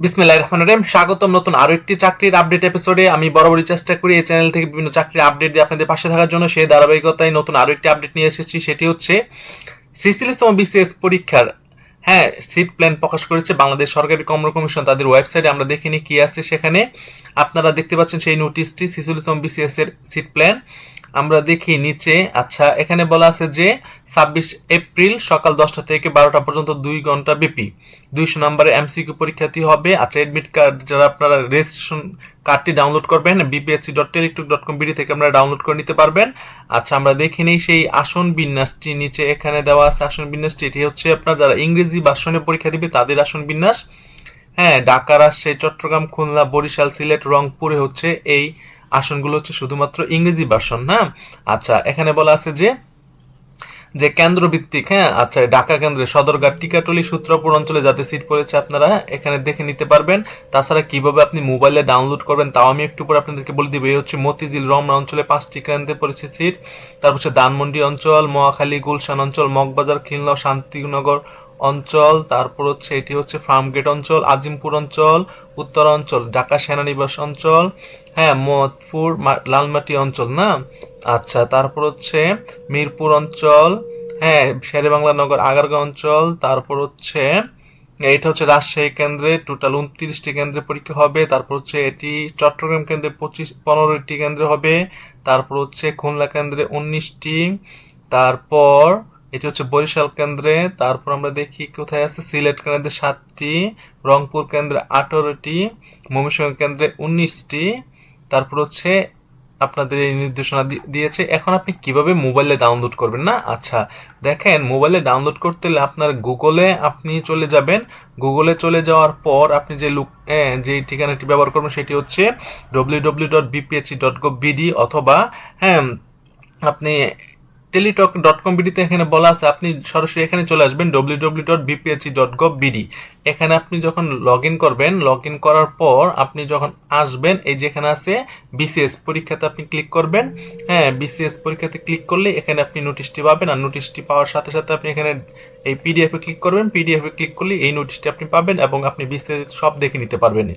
বিসমিল্লাহ রহমান রহিম। স্বাগতম নতুন আরও একটি চাকরির আপডেট এপিসোডে আমি বরাবরই চেষ্টা করি এই চ্যানেল থেকে বিভিন্ন চাকরির আপডেট দিয়ে আপনাদের পাশে থাকার জন্য। সেই ধারাবাহিকতায় নতুন আরও একটি আপডেট নিয়ে এসেছি। সেটি হচ্ছে সিসিলিশতম বিসিএস পরীক্ষার হ্যাঁ সিট প্ল্যান প্রকাশ করেছে বাংলাদেশ সরকারি কর্ম কমিশন। তাদের ওয়েবসাইটে আমরা দেখিনি কি আছে সেখানে। আপনারা দেখতে পাচ্ছেন সেই নোটিশটি সিসিলিতম বিসিএস এর সিট প্ল্যান আমরা দেখি নিচে আচ্ছা এখানে বলা আছে যে ছাব্বিশ এপ্রিল সকাল দশটা থেকে বারোটা পর্যন্ত দুই ঘণ্টা ব্যাপী। দুইশো নম্বরের এমসিকিউ পরীক্ষাটি হবে। আচ্ছা এডমিট কার্ড যারা আপনারা রেজিস্ট্রেশন কার্ডটি ডাউনলোড করবেন BPSC dot Teletalk dot com BD থেকে আপনারা ডাউনলোড করে নিতে পারবেন। আচ্ছা আমরা দেখে নিই সেই আসন বিন্যাসটি নিচে এখানে দেওয়া আছে। আসন বিন্যাসটি, এটি হচ্ছে আপনার যারা ইংরেজি ভার্সনে পরীক্ষা দিবে, তাদের আসন বিন্যাস। হ্যাঁ ঢাকা রাজশাহী চট্টগ্রাম, খুলনা, বরিশাল, সিলেট, রংপুরে হচ্ছে এই আসনগুলো হচ্ছে শুধুমাত্র ইংরেজি ভার্সন হ্যাঁ? আচ্ছা এখানে বলা আছে যে যে কেন্দ্র ভিত্তিক হ্যাঁ? আচ্ছা ঢাকা কেন্দ্রে সদরঘাট টিকাটলি সূত্রপুর অঞ্চলে যাতে সিট পড়েছে আপনারা এখানে দেখে নিতে পারবেন। তাছাড়া কীভাবে আপনি মোবাইলে ডাউনলোড করবেন তাও আমি একটু পরে আপনাদেরকে বলে দিব। এই হচ্ছে মতিঝিল, রমনা অঞ্চলে পাঁচটি কেন্দ্রে পড়েছে সিট। তারপর হচ্ছে ধানমন্ডি অঞ্চল, মহাখালী, গুলশান অঞ্চল, মগবাজার খিলনা শান্তিনগর অঞ্চল, তারপর হচ্ছে এটি হচ্ছে ফার্মগেট অঞ্চল, আজিমপুর অঞ্চল উত্তর অঞ্চল ঢাকা সেনানিবাস অঞ্চল হ্যাঁ মদপুর মা- লালমাটি অঞ্চল, না? আচ্ছা তারপর হচ্ছে মিরপুর অঞ্চল হ্যাঁ শেরেবাংলা নগর, আগারগাঁও অঞ্চল, তারপর হচ্ছে এটা হচ্ছে রাজশাহী কেন্দ্রে, টোটাল উনত্রিশটি কেন্দ্রে পরীক্ষা হবে, তারপর হচ্ছে এটি চট্টগ্রাম কেন্দ্রে পঁচিশ, পনেরোটি কেন্দ্রে হবে, তারপর হচ্ছে খুলনা কেন্দ্রে উনিশটি, তারপর এটি হচ্ছে বরিশাল কেন্দ্রে। তারপর আমরা দেখি কোথায় আছে? সিলেট কেন্দ্রে সাতটি, রংপুর কেন্দ্রে আঠারোটি, ময়মনসিংহ কেন্দ্রে উনিশটি। তারপর হচ্ছে আপনাদের এই নির্দেশনা দিয়েছে। এখন আপনি কীভাবে মোবাইলে ডাউনলোড করবেন না? আচ্ছা দেখেন, মোবাইলে ডাউনলোড করতে হলে আপনার গুগলে আপনি চলে যাবেন। গুগলে চলে যাওয়ার পর আপনি যে লুক যে ঠিকানাটি ব্যবহার করবেন সেটি হচ্ছে W W dot BPSC dot gov BD অথবা হ্যাঁ আপনি টেলিটক ডট কম বিডিতে এখানে বলা আছে, আপনি সরাসরি এখানে চলে আসবেন W W dot BPSC dot gov BD এখানে আপনি যখন লগ ইন করবেন লগ ইন করার পর আপনি যখন আসবেন, এই যেখানে আছে বিসিএস পরীক্ষাতে আপনি ক্লিক করবেন। হ্যাঁ বিসিএস পরীক্ষাতে ক্লিক করলে এখানে আপনি নোটিশটি পাবেন আর নোটিশটি পাওয়ার সাথে সাথে আপনি এখানে এই পিডিএফে ক্লিক করবেন। পিডিএফে ক্লিক করলে এই নোটিশটি আপনি পাবেন এবং আপনি বিসিএস সব দেখে নিতে পারবেন।